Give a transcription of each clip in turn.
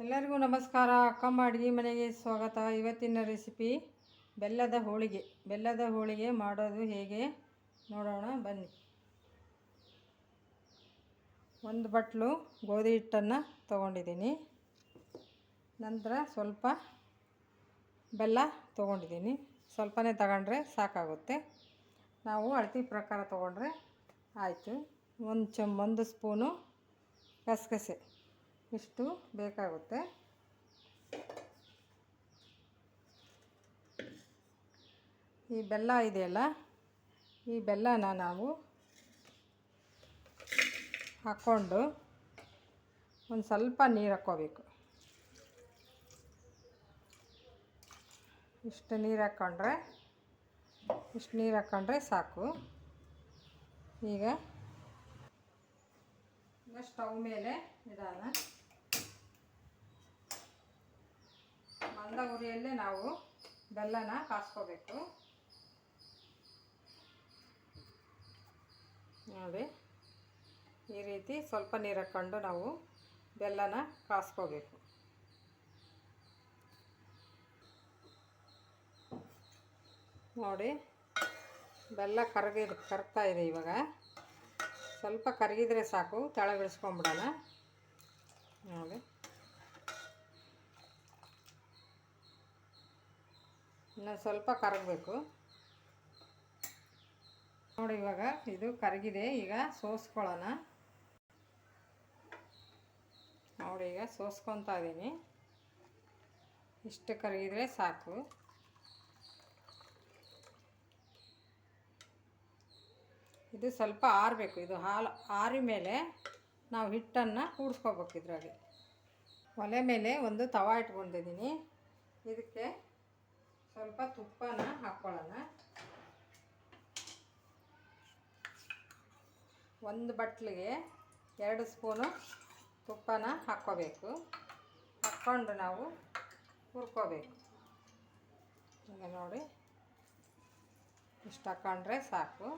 ಎಲ್ಲರಿಗೂ ನಮಸ್ಕಾರ. ಅಕ್ಕಮ್ಮ ಅಡುಗೆ ಮನೆಗೆ ಸ್ವಾಗತ. ಇವತ್ತಿನ ರೆಸಿಪಿ ಬೆಲ್ಲದ ಹೋಳಿಗೆ. ಬೆಲ್ಲದ ಹೋಳಿಗೆ ಮಾಡೋದು ಹೇಗೆ ನೋಡೋಣ ಬನ್ನಿ. ಒಂದು ಬಟ್ಲು ಗೋಧಿ ಹಿಟ್ಟನ್ನು ತೊಗೊಂಡಿದ್ದೀನಿ. ನಂತರ ಸ್ವಲ್ಪ ಬೆಲ್ಲ ತೊಗೊಂಡಿದ್ದೀನಿ. ಸ್ವಲ್ಪನೇ ತಗೊಂಡ್ರೆ ಸಾಕಾಗುತ್ತೆ. ನಾವು ಅಳತೆ ಪ್ರಕಾರ ತೊಗೊಂಡ್ರೆ ಆಯಿತು. ಒಂದು ಚಮ್, ಒಂದು ಸ್ಪೂನು ಗಸಗಸೆ. ಇಷ್ಟು ಬೇಕಾಗುತ್ತೆ. ಈ ಬೆಲ್ಲ ಇದೆಯಲ್ಲ, ಈ ಬೆಲ್ಲನ ನಾವು ಹಾಕ್ಕೊಂಡು ಒಂದು ಸ್ವಲ್ಪ ನೀರು ಹಾಕ್ಕೋಬೇಕು. ಇಷ್ಟು ನೀರು ಹಾಕ್ಕೊಂಡ್ರೆ, ಇಷ್ಟು ನೀರು ಹಾಕ್ಕೊಂಡ್ರೆ ಸಾಕು. ಈಗ ಸ್ಟವ್ ಮೇಲೆ ಇಡೋಣ. ಮಂದ ಉರಿಯಲ್ಲೇ ನಾವು ಬೆಲ್ಲನ ಕಾಸ್ಕೋಬೇಕು. ನೋಡಿ, ಈ ರೀತಿ ಸ್ವಲ್ಪ ನೀರು ಹಾಕ್ಕೊಂಡು ನಾವು ಬೆಲ್ಲನ ಕಾಸ್ಕೋಬೇಕು. ನೋಡಿ, ಬೆಲ್ಲ ಕರಗಿದ ಕರಗ್ತಾ ಇದೆ ಇವಾಗ. ಸ್ವಲ್ಪ ಕರಗಿದ್ರೆ ಸಾಕು ತಳ ಬಿಡಿಸ್ಕೊಂಬಿಡೋಣ ನೋಡಿ. ಇನ್ನು ಸ್ವಲ್ಪ ಕರಗಬೇಕು. ನೋಡಿ ಇವಾಗ ಇದು ಕರಗಿದೆ, ಈಗ ಸೋಸ್ಕೊಳ್ಳೋಣ. ನೋಡಿ ಈಗ ಸೋಸ್ಕೊತಾ ಇದ್ದೀನಿ. ಇಷ್ಟು ಕರಗಿದ್ರೆ ಸಾಕು. ಇದು ಸ್ವಲ್ಪ ಆರಬೇಕು, ಇದು ಹಾಲು ಆರಿ ಮೇಲೆ ನಾವು ಹಿಟ್ಟನ್ನು ಕೂಡಿಸ್ಕೋಬೇಕು ಇದರಲ್ಲಿ. ಒಲೆ ಮೇಲೆ ಒಂದು ತವ ಇಟ್ಕೊಂಡಿದ್ದೀನಿ. ಇದಕ್ಕೆ ಸ್ವಲ್ಪ ತುಪ್ಪನ ಹಾಕ್ಕೊಳ್ಳೋಣ ಒಂದು ಬಟ್ಲಿಗೆ ಎರಡು ಸ್ಪೂನು ತುಪ್ಪನ ಹಾಕ್ಕೋಬೇಕು. ಹಾಕ್ಕೊಂಡು ನಾವು ಹುರ್ಕೋಬೇಕು. ಈಗ ನೋಡಿ. ಇಷ್ಟು ಹಾಕ್ಕೊಂಡ್ರೆ ಸಾಕು.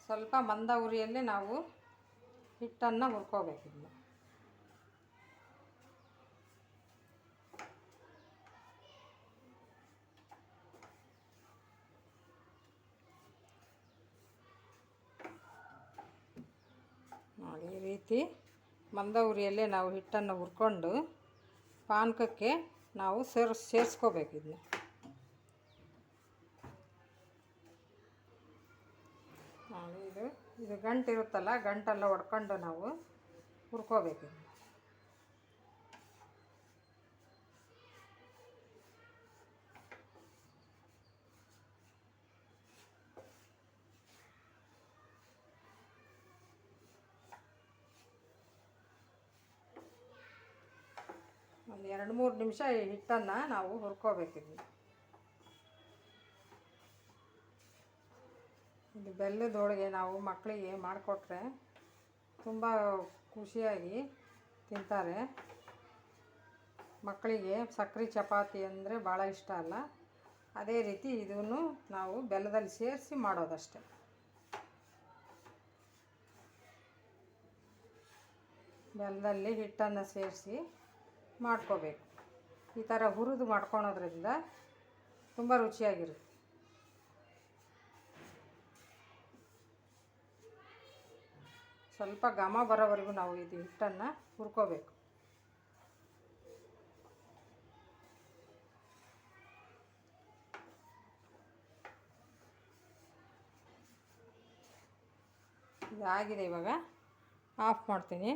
ಸ್ವಲ್ಪ ಮಂದ ಉರಿಯಲ್ಲಿ ನಾವು ಹಿಟ್ಟನ್ನು ಹುರ್ಕೋಬೇಕು ಇದನ್ನ ನೋಡಿ ಈ ರೀತಿ ಮಂದ ಉರಿಯಲ್ಲೇ ನಾವು ಹಿಟ್ಟನ್ನು ಹುರ್ಕೊಂಡು ಪಾನಕಕ್ಕೆ ನಾವು ಸೇರ್, ಸೇರಿಸ್ಕೋಬೇಕು ಇದನ್ನ ಇದು ಇದು ಗಂಟಿರುತ್ತಲ್ಲ, ಗಂಟೆಲ್ಲ ಹೊಡ್ಕೊಂಡು ನಾವು ಹುರ್ಕೋಬೇಕು ಇದನ್ನ ಒಂದು ಎರಡು ಮೂರು ನಿಮಿಷ ಹಿಟ್ಟನ್ನು ನಾವು ಹುರ್ಕೋಬೇಕಿದ್ವಿ. ಇದು ಬೆಲ್ಲದ ಹೋಳಿಗೆ ನಾವು ಮಕ್ಕಳಿಗೆ ಮಾಡಿಕೊಟ್ರೆ ತುಂಬ ಖುಷಿಯಾಗಿ ತಿಂತಾರೆ. ಮಕ್ಕಳಿಗೆ ಸಕ್ಕರೆ ಚಪಾತಿ ಅಂದರೆ ಭಾಳ ಇಷ್ಟ ಅಲ್ಲ. ಅದೇ ರೀತಿ ಇದನ್ನು ನಾವು ಬೆಲ್ಲದಲ್ಲಿ ಸೇರಿಸಿ ಮಾಡೋದಷ್ಟೆ. ಬೆಲ್ಲದಲ್ಲಿ ಹಿಟ್ಟನ್ನು ಸೇರಿಸಿ ಮಾಡ್ಕೋಬೇಕು. ಈ ಥರ ಹುರಿದು ಮಾಡ್ಕೊಳೋದ್ರಿಂದ ತುಂಬ ರುಚಿಯಾಗಿರುತ್ತೆ. ಸ್ವಲ್ಪ ಘಮ ಬರೋವರೆಗೂ ನಾವು ಇದು ಹಿಟ್ಟನ್ನು ಹುರ್ಕೋಬೇಕು. ಇದಾಗಿದೆ ಇವಾಗ. ಆಫ್ ಮಾಡ್ತೀನಿ.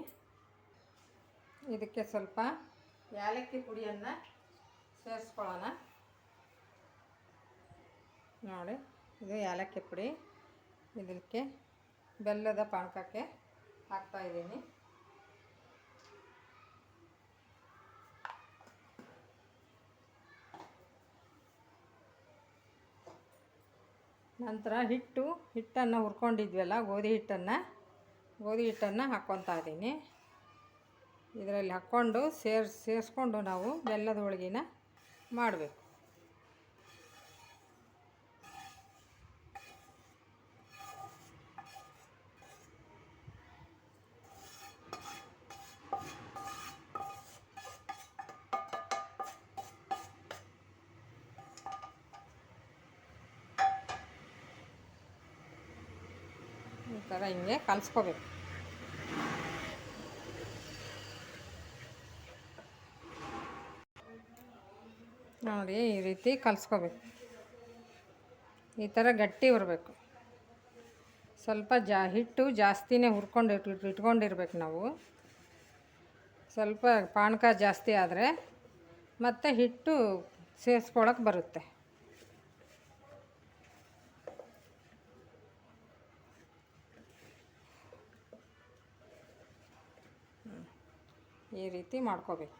ಇದಕ್ಕೆ ಸ್ವಲ್ಪ ಏಲಕ್ಕಿ ಪುಡಿಯನ್ನು ಸೇರಿಸ್ಕೊಳ್ಳೋಣ. ನೋಡಿ, ಇದು ಏಲಕ್ಕಿ ಪುಡಿ. ಇದಕ್ಕೆ ಬೆಲ್ಲದ ಪಾನಕಕ್ಕೆ ಹಾಕ್ತಾಯಿದ್ದೀನಿ ನಂತರ ಹಿಟ್ಟು, ಹಿಟ್ಟನ್ನು ಹುರ್ಕೊಂಡಿದ್ವಲ್ಲ, ಗೋಧಿ ಹಿಟ್ಟನ್ನು ಗೋಧಿ ಹಿಟ್ಟನ್ನು ಹಾಕ್ಕೊತಾ ಇದ್ದೀನಿ. ಇದರಲ್ಲಿ ಹಾಕ್ಕೊಂಡು ಸೇರ್ ಸೇರಿಸ್ಕೊಂಡು ನಾವು ಬೆಲ್ಲದ ಹೋಳಿಗೆನ ಮಾಡಬೇಕು. ಈ ಥರ ಹಿಂಗೆ ಕಲಿಸ್ಕೋಬೇಕು. ರೀತಿ ಕಲಿಸ್ಕೋಬೇಕು. ಈ ಥರ ಗಟ್ಟಿ ಬರಬೇಕು ಸ್ವಲ್ಪ ಜಾ, ಹಿಟ್ಟು ಜಾಸ್ತಿನೇ ಹುರ್ಕೊಂಡು ಇಟ್ಟು ಇಟ್ಕೊಂಡಿರ್ಬೇಕು ನಾವು. ಸ್ವಲ್ಪ ಪಾನಕ ಜಾಸ್ತಿ ಆದರೆ ಮತ್ತು ಹಿಟ್ಟು ಸೇರಿಸ್ಕೊಳಕ್ಕೆ ಬರುತ್ತೆ. ಈ ರೀತಿ ಮಾಡ್ಕೋಬೇಕು.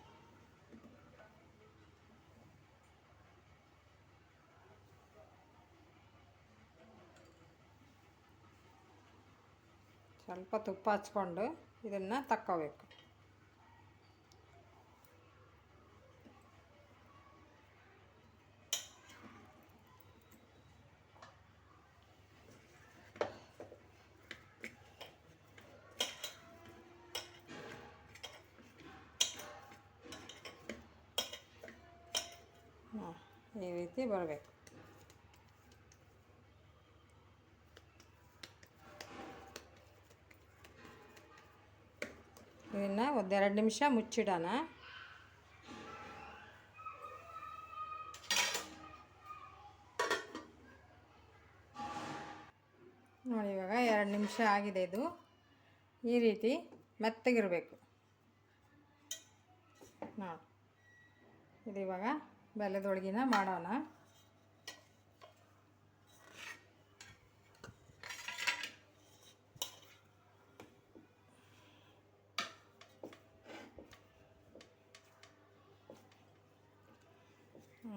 ಸ್ವಲ್ಪ ತುಪ್ಪ ಹಚ್ಕೊಂಡು ಇದನ್ನು ತಕ್ಕೋಬೇಕು. ಈ ರೀತಿ ಬರಬೇಕು. ಇದನ್ನು ಒಂದೆರಡು ನಿಮಿಷ ಮುಚ್ಚಿಡೋಣ. ನೋಡಿ, ಇವಾಗ ಎರಡು ನಿಮಿಷ ಆಗಿದೆ ಇದು. ಈ ರೀತಿ ಮೆತ್ತಗಿರಬೇಕು. ನೋಡಿ, ಇದು ಇವಾಗ ಬೆಲ್ಲದೊಳಗಿನ ಮಾಡೋಣ.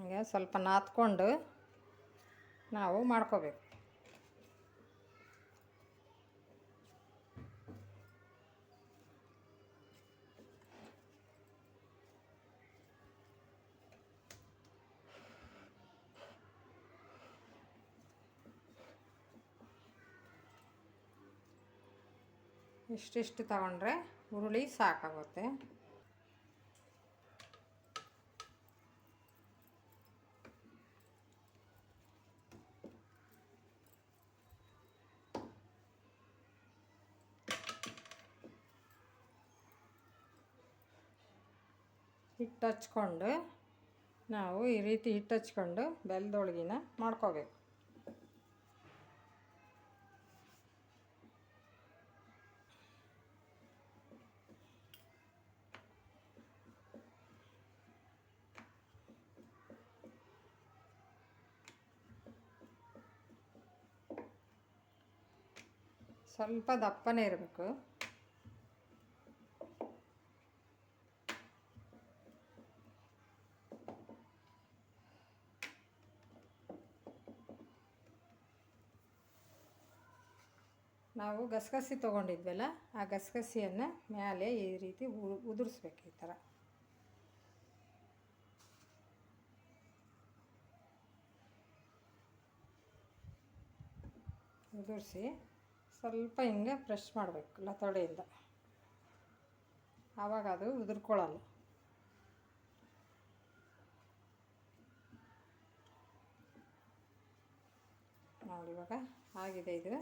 ಹಂಗೆ ಸ್ವಲ್ಪ ನಾದ್ಕೊಂಡು ನಾವು ಮಾಡ್ಕೋಬೇಕು. ಇಷ್ಟಿಷ್ಟು ತಗೊಂಡ್ರೆ ಹುರುಳಿ ಸಾಕಾಗುತ್ತೆ. ಹಿಟ್ಟು ಹಚ್ಕೊಂಡು ನಾವು ಈ ರೀತಿ ಹಿಟ್ಟು ಹಚ್ಕೊಂಡು ಬೆಲ್ಲದೊಳಗಿನ ಮಾಡ್ಕೋಬೇಕು. ಸ್ವಲ್ಪ ದಪ್ಪನೇ ಇರಬೇಕು ನಾವು ಗಸಗಸಿ ತೊಗೊಂಡಿದ್ವಲ್ಲ, ಆ ಗಸಗಸೆಯನ್ನು ಮೇಲೆ ಈ ರೀತಿ ಉದುರಿಸ್ಬೇಕು ಈ ಥರ. ಉದುರಿಸಿ ಸ್ವಲ್ಪ ಹಿಂಗೆ ಫ್ರೆಶ್ ಮಾಡಬೇಕು ಲತೋಡೆಯಿಂದ. ಆವಾಗ ಅದು ಉದುರ್ಕೊಳ್ಳಲ್ಲ. ನೋಡಿ ಇವಾಗ ಆಗಿದೆ ಇದು.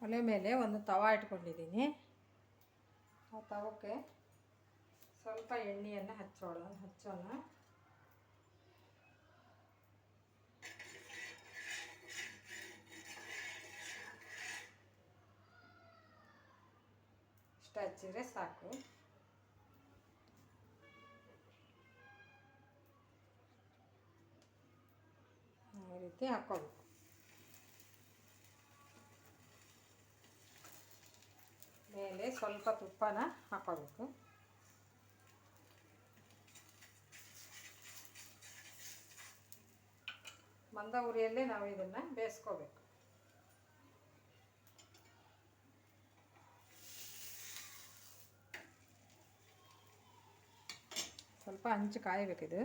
ಒಲೆ ಮೇಲೆ ಒಂದು ತವ ಇಟ್ಕೊಂಡಿದ್ದೀನಿ. ಆ ತವಕ್ಕೆ ಸ್ವಲ್ಪ ಎಣ್ಣೆಯನ್ನು ಹಚ್ಚೋಣ ಹಚ್ಚೋಣ. ಇಷ್ಟು ಹಚ್ಚಿದ್ರೆ ಸಾಕು. ಈ ರೀತಿ ಹಾಕ್ಕೋಬೇಕು ಮೇಲೆ ಸ್ವಲ್ಪ ತುಪ್ಪನ ಹಾಕೋಬೇಕು. ಮಂದ ಉರಿಯಲ್ಲೇ ನಾವು ಇದನ್ನು ಬೇಯಿಸ್ಕೋಬೇಕು. ಸ್ವಲ್ಪ ಹಂಚು ಕಾಯಬೇಕಿದು.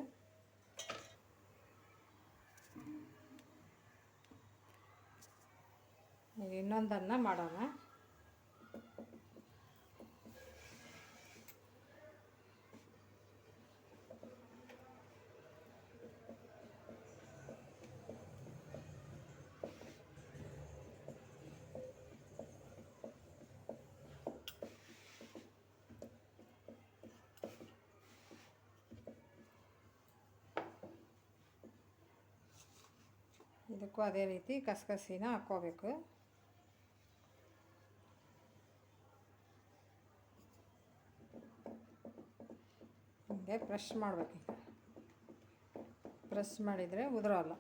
ಇನ್ನೊಂದನ್ನು ಮಾಡೋಣ. ಇದಕ್ಕೂ ಅದೇ ರೀತಿ ಕಸಕಸಿನ ಹಾಕ್ಕೋಬೇಕು. ಹಿಂಗೆ ಪ್ರೆಶ್ ಮಾಡಬೇಕು ಪ್ರೆಸ್ ಮಾಡಿದರೆ ಉದುರೋಲ್ಲ.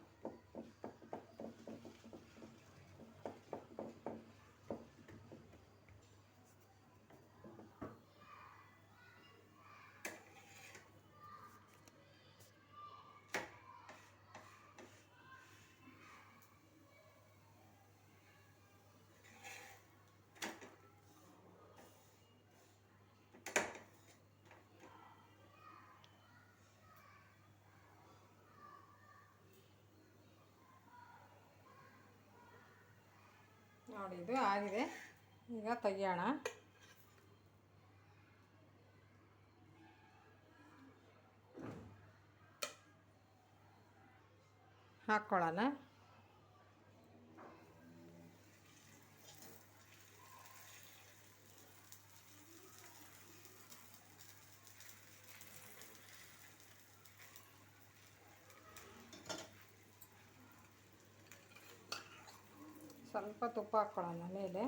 ನೋಡಿ ಇದು ಆಗಿದೆ. ಈಗ ತೆಗಿಯೋಣ. ಹಾಕ್ಕೊಳ್ಳೋಣ. ಸ್ವಲ್ಪ ತುಪ್ಪ ಹಾಕ್ಕೊಳ್ಳೋಣ ಮೇಲೆ.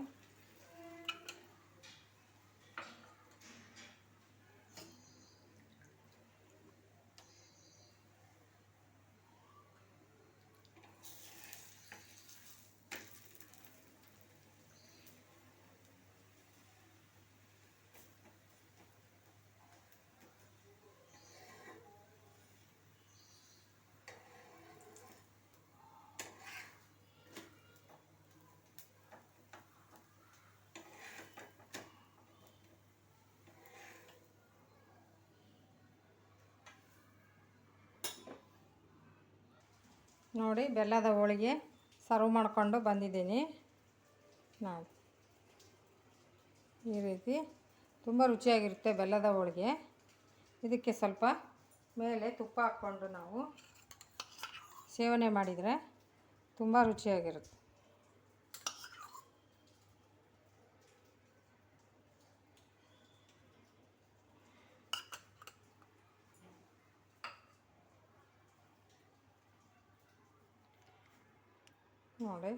ನೋಡಿ ಬೆಲ್ಲದ ಹೋಳಿಗೆ ಸರ್ವ್ ಮಾಡಿಕೊಂಡು ಬಂದಿದ್ದೀನಿ. ನೋಡಿ ಈ ರೀತಿ ತುಂಬ ರುಚಿಯಾಗಿರುತ್ತೆ ಬೆಲ್ಲದ ಹೋಳಿಗೆ. ಇದಕ್ಕೆ ಸ್ವಲ್ಪ ಮೇಲೆ ತುಪ್ಪ ಹಾಕ್ಕೊಂಡು ನಾವು ಸೇವನೆ ಮಾಡಿದರೆ ತುಂಬ ರುಚಿಯಾಗಿರುತ್ತೆ ನೋಡಿ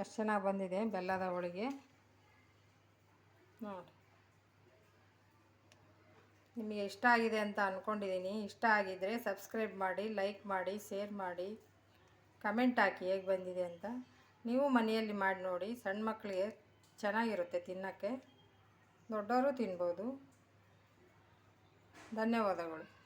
ಎಷ್ಟು ಚೆನ್ನಾಗಿ ಬಂದಿದೆ, ಬೆಲ್ಲದ ಹೋಳಿಗೆ. ನೋಡಿ. ನಿಮಗೆ ಇಷ್ಟ ಆಗಿದೆ ಅಂತ ಅಂದ್ಕೊಂಡಿದ್ದೀನಿ ಇಷ್ಟ ಆಗಿದ್ದರೆ ಸಬ್ಸ್ಕ್ರೈಬ್ ಮಾಡಿ, ಲೈಕ್ ಮಾಡಿ, ಶೇರ್ ಮಾಡಿ. ಕಮೆಂಟ್ ಹಾಕಿ ಹೇಗೆ ಬಂದಿದೆ ಅಂತ. ನೀವು ಮನೆಯಲ್ಲಿ ಮಾಡಿ ನೋಡಿ ಸಣ್ಣ ಮಕ್ಕಳಿಗೆ ಚೆನ್ನಾಗಿರುತ್ತೆ ತಿನ್ನೋಕ್ಕೆ. ದೊಡ್ಡವರು ತಿನ್ಬೋದು. ಧನ್ಯವಾದಗಳು.